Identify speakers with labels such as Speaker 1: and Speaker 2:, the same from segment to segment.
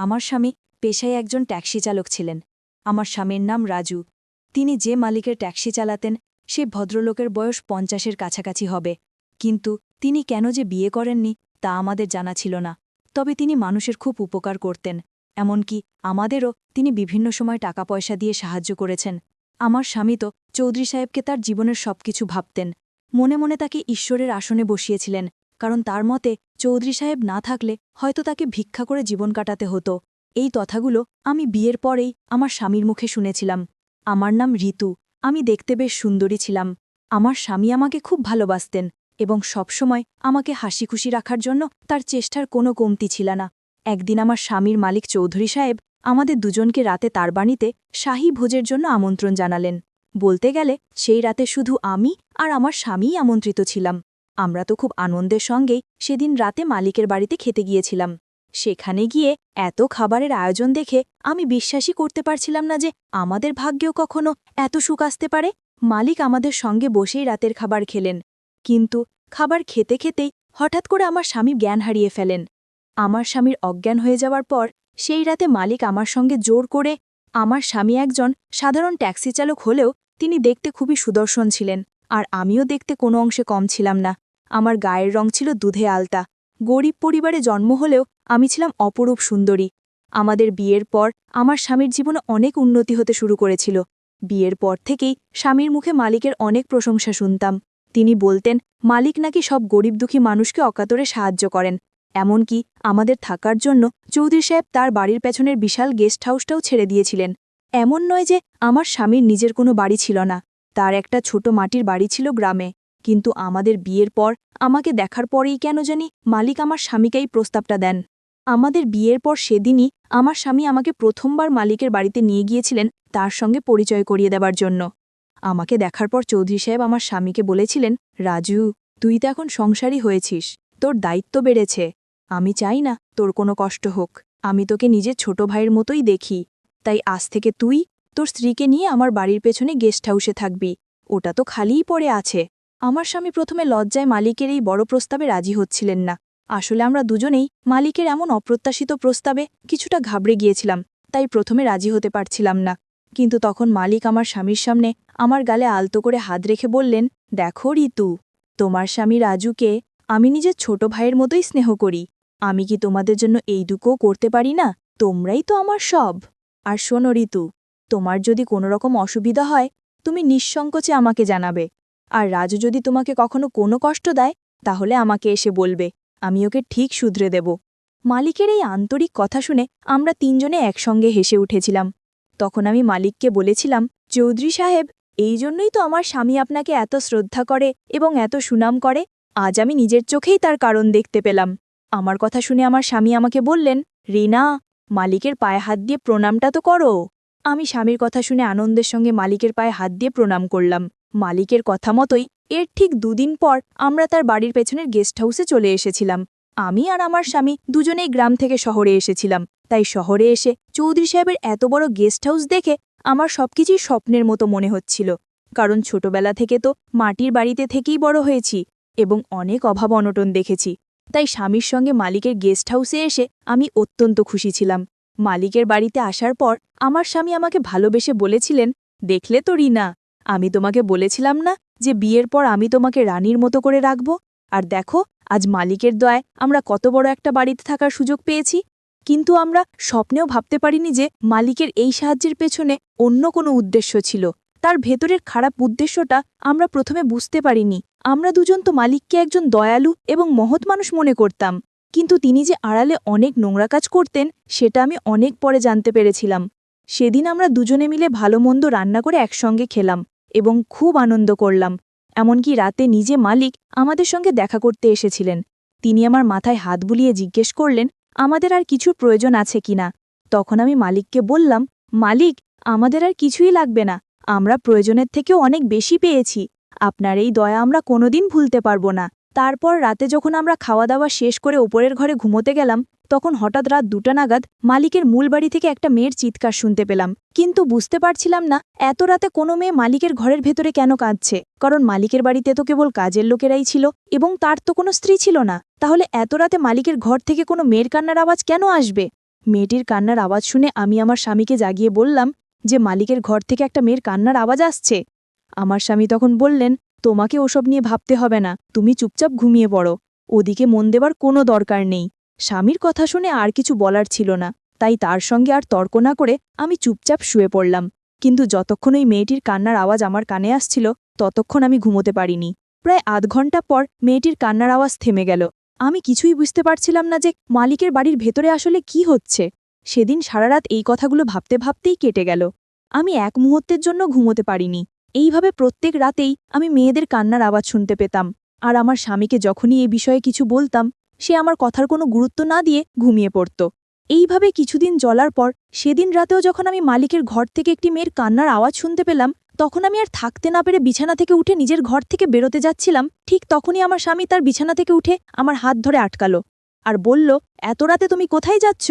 Speaker 1: আমার স্বামী পেশায় একজন ট্যাক্সি চালক ছিলেন। আমার স্বামীর নাম রাজু। তিনি যে মালিকের ট্যাক্সি চালাতেন, সে ভদ্রলোকের বয়স পঞ্চাশের কাছাকাছি হবে। কিন্তু তিনি কেন যে বিয়ে করেননি, তা আমাদের জানা ছিল না। তবে তিনি মানুষের খুব উপকার করতেন। এমনকি আমাদেরও তিনি বিভিন্ন সময় টাকা পয়সা দিয়ে সাহায্য করেছেন। আমার স্বামী তো চৌধুরী সাহেবকে তার জীবনের সবকিছু ভাবতেন। মনে মনে তাকে ঈশ্বরের আসনে বসিয়েছিলেন। কারণ তার মতে চৌধুরী সাহেব না থাকলে হয়তো তাকে ভিক্ষা করে জীবন কাটাতে হতো। এই কথাগুলো আমি বিয়ের পরেই আমার স্বামীর মুখে শুনেছিলাম। আমার নাম ঋতু। আমি দেখতে বেশ সুন্দরী ছিলাম। আমার স্বামী আমাকে খুব ভালোবাসতেন এবং সবসময় আমাকে হাসি খুশি রাখার জন্য তার চেষ্টার কোনো কমতি ছিল না। একদিন আমার স্বামীর মালিক চৌধুরী সাহেব আমাদের দুজনকে রাতে তার বাণীতে শাহী ভোজের জন্য আমন্ত্রণ জানালেন। বলতে গেলে, সেই রাতে শুধু আমি আর আমার স্বামীই আমন্ত্রিত ছিলাম। আমরা তো খুব আনন্দের সঙ্গেই সেদিন রাতে মালিকের বাড়িতে খেতে গিয়েছিলাম। সেখানে গিয়ে এত খাবারের আয়োজন দেখে আমি বিশ্বাসই করতে পারছিলাম না যে আমাদের ভাগ্যেও কখনো এত সুখ আসতে পারে। মালিক আমাদের সঙ্গে বসেই রাতের খাবার খেলেন। কিন্তু খাবার খেতে খেতেই হঠাৎ করে আমার স্বামী জ্ঞান হারিয়ে ফেলেন। আমার স্বামীর অজ্ঞান হয়ে যাওয়ার পর সেই রাতে মালিক আমার সঙ্গে জোর করে আমার স্বামী একজন সাধারণ ট্যাক্সি চালক হলেও তিনি দেখতে খুবই সুদর্শন ছিলেন। আর আমিও দেখতে কোনো অংশে কম ছিলাম না। আমার গায়ের রং ছিল দুধে আলতা। গরিব পরিবারে জন্ম হলেও আমি ছিলাম অপরূপ সুন্দরী। আমাদের বিয়ের পর আমার স্বামীর জীবনে অনেক উন্নতি হতে শুরু করেছিল। বিয়ের পর থেকেই স্বামীর মুখে মালিকের অনেক প্রশংসা শুনতাম। তিনি বলতেন, মালিক নাকি সব গরিব দুঃখী মানুষকে অকাতরে সাহায্য করেন। এমনকি আমাদের থাকার জন্য চৌধুরী সাহেব তার বাড়ির পেছনের বিশাল গেস্ট হাউসটাও ছেড়ে দিয়েছিলেন। এমন নয় যে আমার স্বামীর নিজের কোনো বাড়ি ছিল না। তার একটা ছোট মাটির বাড়ি ছিল গ্রামে। কিন্তু আমাদের বিয়ের পর আমাকে দেখার পরেই কেন জানি মালিক আমার স্বামীকেই প্রস্তাবটা দেন। আমাদের বিয়ের পর সেদিনই আমার স্বামী আমাকে প্রথমবার মালিকের বাড়িতে নিয়ে গিয়েছিলেন তার সঙ্গে পরিচয় করিয়ে দেবার জন্য। আমাকে দেখার পর চৌধুরী সাহেব আমার স্বামীকে বলেছিলেন, রাজু, তুই তো এখন সংসারী হয়েছিস, তোর দায়িত্ব বেড়েছে। আমি চাই না তোর কোনো কষ্ট হোক। আমি তোকে নিজের ছোট ভাইয়ের মতোই দেখি। তাই আজ থেকে তুই তোর স্ত্রীকে নিয়ে আমার বাড়ির পেছনে গেস্ট হাউসে থাকবি। ওটা তো খালিই পড়ে আছে। আমার স্বামী প্রথমে লজ্জায় মালিকের এই বড় প্রস্তাবে রাজি হচ্ছিলেন না। আসলে আমরা দুজনেই মালিকের এমন অপ্রত্যাশিত প্রস্তাবে কিছুটা ঘাবড়ে গিয়েছিলাম, তাই প্রথমে রাজি হতে পারছিলাম না। কিন্তু তখন মালিক আমার স্বামীর সামনে আমার গালে আলতো করে হাত রেখে বললেন, দেখো ঋতু, তোমার স্বামী রাজুকে আমি নিজের ছোট ভাইয়ের মতোই স্নেহ করি। আমি কি তোমাদের জন্য এইটুকুও করতে পারি না? তোমরাই তো আমার সব। আর শোনো ঋতু, তোমার যদি কোনো রকম অসুবিধা হয়, তুমি নিঃসংকোচে আমাকে জানাবে। আর রাজু যদি তোমাকে কখনো কোনো কষ্ট দেয়, তাহলে আমাকে এসে বলবে, আমি ওকে ঠিক শুধরে দেব। মালিকের এই আন্তরিক কথা শুনে আমরা তিনজনে একসঙ্গে হেসে উঠেছিলাম। তখন আমি মালিককে বলেছিলাম, চৌধুরী সাহেব, এই জন্যই তো আমার স্বামী আপনাকে এত শ্রদ্ধা করে এবং এত সুনাম করে, আজ আমি নিজের চোখেই তার কারণ দেখতে পেলাম। আমার কথা শুনে আমার স্বামী আমাকে বললেন, রিনা, মালিকের পায়ে হাত দিয়ে প্রণামটা তো করো। আমি স্বামীর কথা শুনে আনন্দের সঙ্গে মালিকের পায়ে হাত দিয়ে প্রণাম করলাম। মালিকের কথা মতোই এর ঠিক দুদিন পর আমরা তার বাড়ির পেছনের গেস্ট হাউসে চলে এসেছিলাম। আমি আর আমার স্বামী দুজনেই গ্রাম থেকে শহরে এসেছিলাম। তাই শহরে এসে চৌধুরী সাহেবের এত বড় গেস্ট হাউস দেখে আমার সবকিছুই স্বপ্নের মতো মনে হচ্ছিল। কারণ ছোটবেলা থেকে তো মাটির বাড়িতে থেকেই বড় হয়েছি এবং অনেক অভাব অনটন দেখেছি। তাই স্বামীর সঙ্গে মালিকের গেস্ট হাউসে এসে আমি অত্যন্ত খুশি ছিলাম। মালিকের বাড়িতে আসার পর আমার স্বামী আমাকে ভালোবেসে বলেছিলেন, দেখলে তো রিনা। আমি তোমাকে বলেছিলাম না যে বিয়ের পর আমি তোমাকে রানীর মতো করে রাখব? আর দেখো, আজ মালিকের দয়ায় আমরা কত বড় একটা বাড়িতে থাকার সুযোগ পেয়েছি। কিন্তু আমরা স্বপ্নেও ভাবতে পারিনি যে মালিকের এই সাহায্যের পেছনে অন্য কোনো উদ্দেশ্য ছিল। তার ভেতরের খারাপ উদ্দেশ্যটা আমরা প্রথমে বুঝতে পারিনি। আমরা দুজন তো মালিককে একজন দয়ালু এবং মহৎ মানুষ মনে করতাম। কিন্তু তিনি যে আড়ালে অনেক নোংরা কাজ করতেন, সেটা আমি অনেক পরে জানতে পেরেছিলাম। সেদিন আমরা দুজনে মিলে ভালো মন্দ রান্না করে একসঙ্গে খেলাম এবং খুব আনন্দ করলাম, এমনকি রাতে নিজে মালিক আমাদের সঙ্গে দেখা করতে এসেছিলেন। তিনি আমার মাথায় হাত বুলিয়ে জিজ্ঞেস করলেন, আমাদের আর কিছুর প্রয়োজন আছে কিনা তখন আমি মালিককে বললাম, মালিক, আমাদের আর কিছুই লাগবে না। আমরা প্রয়োজনের থেকেও অনেক বেশি পেয়েছি। আপনার এই দয়া আমরা কোনোদিন ভুলতে পারব না। তারপর রাতে যখন আমরা খাওয়া দাওয়া শেষ করে ওপরের ঘরে ঘুমোতে গেলাম তখন হঠাৎ রাত দুটা নাগাদ মালিকের মূল বাড়ি থেকে একটা মেয়ের চিৎকার শুনতে পেলাম। কিন্তু বুঝতে পারছিলাম না, এত রাতে কোনো মেয়ে মালিকের ঘরের ভেতরে কেন কাঁদছে? কারণ মালিকের বাড়িতে তো কেবল কাজের লোকেরাই ছিল এবং তার তো কোনো স্ত্রী ছিল না। তাহলে এত রাতে মালিকের ঘর থেকে কোনো মেয়ের কান্নার আওয়াজ কেন আসবে? মেয়েটির কান্নার আওয়াজ শুনে আমি আমার স্বামীকে জাগিয়ে বললাম যে, মালিকের ঘর থেকে একটা মেয়ের কান্নার আওয়াজ আসছে। আমার স্বামী তখন বললেন, তোমাকে ওসব নিয়ে ভাবতে হবে না, তুমি চুপচাপ ঘুমিয়ে পড়ো। ওদিকে মন দেবার কোনো দরকার নেই। স্বামীর কথা শুনে আর কিছু বলার ছিল না, তাই তার সঙ্গে আর তর্ক না করে আমি চুপচাপ শুয়ে পড়লাম। কিন্তু যতক্ষণ ওই মেয়েটির কান্নার আওয়াজ আমার কানে আসছিল, ততক্ষণ আমি ঘুমোতে পারিনি। প্রায় আধ ঘণ্টা পর মেয়েটির কান্নার আওয়াজ থেমে গেল। আমি কিছুই বুঝতে পারছিলাম না যে মালিকের বাড়ির ভেতরে আসলে কি হচ্ছে। সেদিন সারারাত এই কথাগুলো ভাবতে ভাবতেই কেটে গেল। আমি এক মুহূর্তের জন্য ঘুমোতে পারিনি। এইভাবে প্রত্যেক রাতেই আমি মেয়েদের কান্নার আওয়াজ শুনতে পেতাম। আর আমার স্বামীকে যখনই এই বিষয়ে কিছু বলতাম সে আমার কথার কোনো গুরুত্ব না দিয়ে ঘুমিয়ে পড়ত। এইভাবে কিছুদিন চলার পর সেদিন রাতেও যখন আমি মালিকের ঘর থেকে একটি মেয়ের কান্নার আওয়াজ শুনতে পেলাম, তখন আমি আর থাকতে না পেরে বিছানা থেকে উঠে নিজের ঘর থেকে বেরোতে যাচ্ছিলাম, ঠিক তখনই আমার স্বামী তার বিছানা থেকে উঠে আমার হাত ধরে আটকালো আর বলল, এত রাতে তুমি কোথায় যাচ্ছ?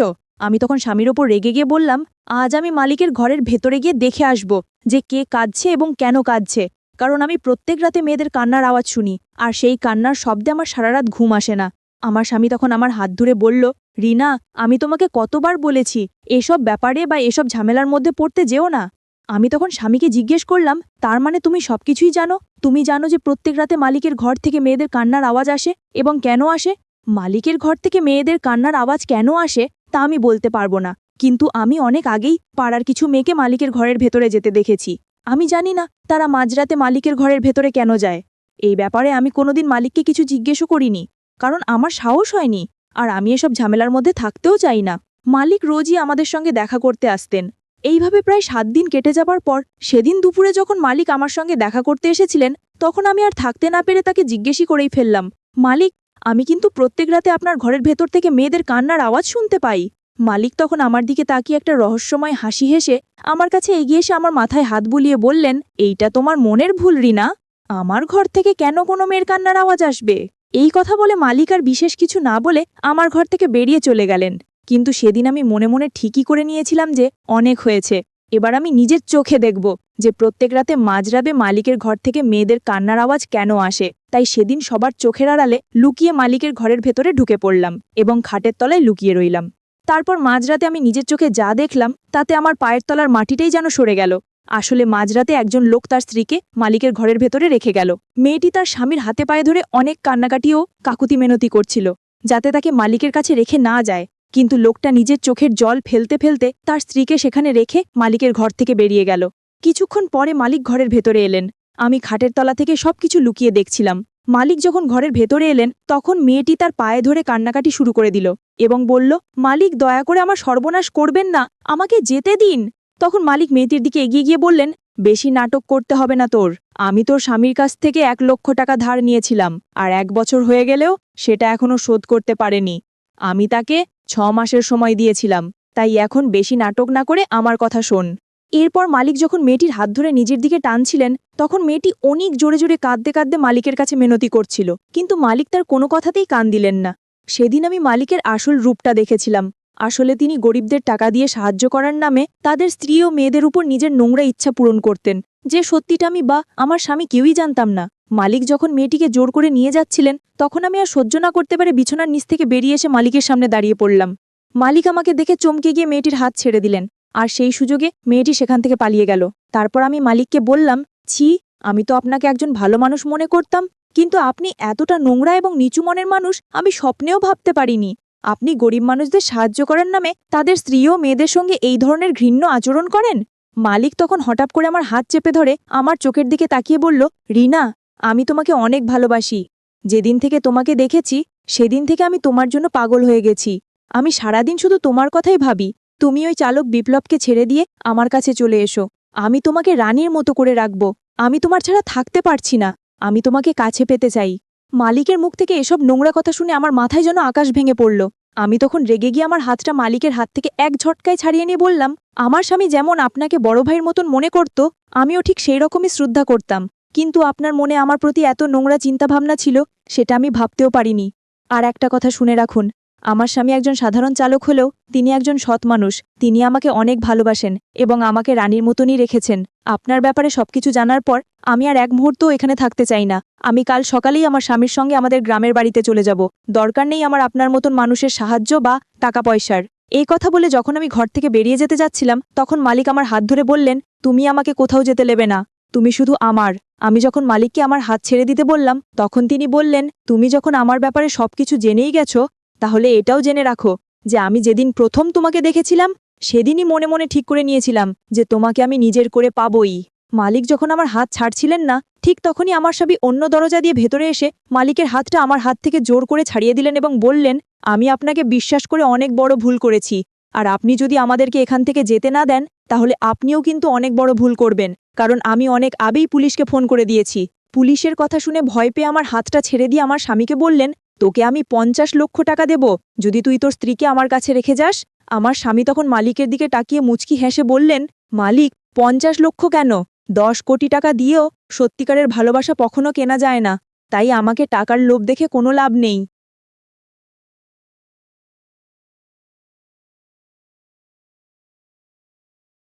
Speaker 1: আমি তখন স্বামীর ওপর রেগে গিয়ে বললাম, আজ আমি মালিকের ঘরের ভেতরে গিয়ে দেখে আসব যে কে কাঁদছে এবং কেন কাঁদছে, কারণ আমি প্রত্যেক রাতে মেয়েদের কান্নার আওয়াজ শুনি আর সেই কান্নার শব্দে আমার সারারাত ঘুম আসে না। আমার স্বামী তখন আমার হাত ধরে বলল, রিনা, আমি তোমাকে কতবার বলেছি, এসব ব্যাপারে বা এসব ঝামেলার মধ্যে পড়তে যেও না। আমি তখন স্বামীকে জিজ্ঞেস করলাম, তার মানে তুমি সবকিছুই জানো? তুমি জানো যে প্রত্যেক রাতে মালিকের ঘর থেকে মেয়েদের কান্নার আওয়াজ আসে এবং কেন আসে? মালিকের ঘর থেকে মেয়েদের কান্নার আওয়াজ কেন আসে, তা আমি বলতে পারব না। কিন্তু আমি অনেক আগেই পাড়ার কিছু মেয়েকে মালিকের ঘরের ভেতরে যেতে দেখেছি। আমি জানি না তারা মাঝরাতে মালিকের ঘরের ভেতরে কেন যায়। এই ব্যাপারে আমি কোনোদিন মালিককে কিছু জিজ্ঞেসও করিনি। কারণ আমার সাহস হয়নি, আর আমি এসব ঝামেলার মধ্যে থাকতেও চাই না। মালিক রোজই আমাদের সঙ্গে দেখা করতে আসতেন। এইভাবে প্রায় সাত দিন কেটে যাবার পর সেদিন দুপুরে যখন মালিক আমার সঙ্গে দেখা করতে এসেছিলেন, তখন আমি আর থাকতে না পেরে তাকে জিজ্ঞেসই করেই ফেললাম, মালিক, আমি কিন্তু প্রত্যেক রাতে আপনার ঘরের ভেতর থেকে মেয়েদের কান্নার আওয়াজ শুনতে পাই। মালিক তখন আমার দিকে তাকিয়ে একটা রহস্যময় হাসি হেসে আমার কাছে এগিয়ে এসে আমার মাথায় হাত বুলিয়ে বললেন, এইটা তোমার মনের ভুল, রিনা। আমার ঘর থেকে কেন কোনো মেয়ের কান্নার আওয়াজ আসবে? এই কথা বলে মালিক আর বিশেষ কিছু না বলে আমার ঘর থেকে বেরিয়ে চলে গেলেন। কিন্তু সেদিন আমি মনে মনে ঠিকই করে নিয়েছিলাম যে অনেক হয়েছে। এবার আমি নিজের চোখে দেখব যে প্রত্যেক রাতে মাঝরাবে মালিকের ঘর থেকে মেয়েদের কান্নার আওয়াজ কেন আসে। তাই সেদিন সবার চোখের আড়ালে লুকিয়ে মালিকের ঘরের ভেতরে ঢুকে পড়লাম এবং খাটের তলায় লুকিয়ে রইলাম। তারপর মাঝরাতে আমি নিজের চোখে যা দেখলাম, তাতে আমার পায়ের তলার মাটিটাই যেন সরে গেল। আসলে মাঝরাতে একজন লোক তার স্ত্রীকে মালিকের ঘরের ভেতরে রেখে গেল। মেয়েটি তার স্বামীর হাতে পায়ে ধরে অনেক কান্নাকাটি ও কাকুতি মেনতি করছিল, যাতে তাকে মালিকের কাছে রেখে না যায়। কিন্তু লোকটা নিজের চোখের জল ফেলতে ফেলতে তার স্ত্রীকে সেখানে রেখে মালিকের ঘর থেকে বেরিয়ে গেল। কিছুক্ষণ পরে মালিক ঘরের ভেতরে এলেন। আমি খাটের তলা থেকে সবকিছু লুকিয়ে দেখছিলাম। মালিক যখন ঘরের ভেতরে এলেন, তখন মেয়েটি তার পায়ে ধরে কান্নাকাটি শুরু করে দিল এবং বলল, মালিক, দয়া করে আমার সর্বনাশ করবেন না। আমাকে যেতে দিন। তখন মালিক মেয়েটির দিকে এগিয়ে গিয়ে বললেন, বেশি নাটক করতে হবে না তোর। আমি তোর স্বামীর কাছ থেকে এক লক্ষ টাকা ধার নিয়েছিলাম, আর এক বছর হয়ে গেলেও সেটা এখনও শোধ করতে পারেনি। আমি তাকে ছ মাসের সময় দিয়েছিলাম, তাই এখন বেশি নাটক না করে আমার কথা শোন। এরপর মালিক যখন মেয়েটির হাত ধরে নিজের দিকে টানছিলেন, তখন মেয়েটি অনেক জোরে জোরে কাঁদতে কাঁদতে মালিকের কাছে মেনতি করছিল। কিন্তু মালিক তার কোনো কথাতেই কান দিলেন না। সেদিন আমি মালিকের আসল রূপটা দেখেছিলাম। আসলে তিনি গরিবদের টাকা দিয়ে সাহায্য করার নামে তাদের স্ত্রী ও মেয়েদের উপর নিজের নোংরা ইচ্ছা পূরণ করতেন। যে সত্যিটা আমি বা আমার স্বামী কেউই জানতাম না। মালিক যখন মেয়েটিকে জোর করে নিয়ে যাচ্ছিলেন, তখন আমি আর সহ্য না করতে পারে বিছানার নিচ থেকে বেরিয়ে এসে মালিকের সামনে দাঁড়িয়ে পড়লাম। মালিক আমাকে দেখে চমকে গিয়ে মেয়েটির হাত ছেড়ে দিলেন। আর সেই সুযোগে মেয়েটি সেখান থেকে পালিয়ে গেল। তারপর আমি মালিককে বললাম, ছি, আমি তো আপনাকে একজন ভালো মানুষ মনে করতাম, কিন্তু আপনি এতটা নোংরা এবং নিচু মনের মানুষ, আমি স্বপ্নেও ভাবতে পারিনি। আপনি গরিব মানুষদের সাহায্য করার নামে তাদের স্ত্রী ও মেয়েদের সঙ্গে এই ধরনের ঘৃণ্য আচরণ করেন? মালিক তখন হঠাৎ করে আমার হাত চেপে ধরে আমার চোখের দিকে তাকিয়ে বলল, রিনা, আমি তোমাকে অনেক ভালোবাসি। যেদিন থেকে তোমাকে দেখেছি, সেদিন থেকে আমি তোমার জন্য পাগল হয়ে গেছি। আমি সারাদিন শুধু তোমার কথাই ভাবি। তুমি ওই চালক বিপ্লবকে ছেড়ে দিয়ে আমার কাছে চলে এসো। আমি তোমাকে রানীর মতো করে রাখব। আমি তোমার ছাড়া থাকতে পারছি না। আমি তোমাকে কাছে পেতে চাই। মালিকের মুখ থেকে এসব নোংরা কথা শুনে আমার মাথায় যেন আকাশ ভেঙে পড়ল। আমি তখন রেগে গিয়ে আমার হাতটা মালিকের হাত থেকে এক ঝটকায় ছাড়িয়ে নিয়ে বললাম, আমার স্বামী যেমন আপনাকে বড় ভাইয়ের মতন মনে করত, আমিও ঠিক সেই রকমই শ্রদ্ধা করতাম। কিন্তু আপনার মনে আমার প্রতি এত নোংরা চিন্তাভাবনা ছিল, সেটা আমি ভাবতেও পারিনি। আর একটা কথা শুনে রাখুন আমার স্বামী একজন সাধারণ চালক হলেও তিনি একজন সৎ মানুষ। তিনি আমাকে অনেক ভালোবাসেন এবং আমাকে রানীর মতনই রেখেছেন। আপনার ব্যাপারে সবকিছু জানার পর আমি আর এক মুহূর্তও এখানে থাকতে চাই না। আমি কাল সকালেই আমার স্বামীর সঙ্গে আমাদের গ্রামের বাড়িতে চলে যাব। দরকার নেই আমার আপনার মতন মানুষের সাহায্য বা টাকা পয়সার এই কথা বলে যখন আমি ঘর থেকে বেরিয়ে যেতে যাচ্ছিলাম, তখন মালিক আমার হাত ধরে বললেন, তুমি আমাকে কোথাও যেতে নেবে না। তুমি শুধু আমার। আমি যখন মালিককে আমার হাত ছেড়ে দিতে বললাম, তখন তিনি বললেন, তুমি যখন আমার ব্যাপারে সবকিছু জেনেই গেছো তাহলে এটাও জেনে রাখো যে আমি যেদিন প্রথম তোমাকে দেখেছিলাম, সেদিনই মনে মনে ঠিক করে নিয়েছিলাম যে তোমাকে আমি নিজের করে পাবই। মালিক যখন আমার হাত ছাড়ছিলেন না, ঠিক তখনই আমার স্বামী অন্য দরজা দিয়ে ভেতরে এসে মালিকের হাতটা আমার হাত থেকে জোর করে ছাড়িয়ে দিলেন এবং বললেন, আমি আপনাকে বিশ্বাস করে অনেক বড় ভুল করেছি। আর আপনি যদি আমাদেরকে এখান থেকে যেতে না দেন, তাহলে আপনিও কিন্তু অনেক বড় ভুল করবেন। কারণ আমি অনেক আগেই পুলিশকে ফোন করে দিয়েছি। পুলিশের কথা শুনে ভয় পেয়ে আমার হাতটা ছেড়ে দিয়ে আমার স্বামীকে বললেন তোকে আমি পঞ্চাশ লক্ষ টাকা দেব, যদি তুই তোর স্ত্রীকে আমার কাছে রেখে যাস। আমার স্বামী তখন মালিকের দিকে টাকিয়ে মুচকি হেসে বললেন, মালিক, পঞ্চাশ লক্ষ কেন? দশ কোটি টাকা দিয়েও সত্যিকারের ভালোবাসা কখনো কেনা যায় না। তাই আমাকে টাকার লোভ দেখে কোনো লাভ নেই।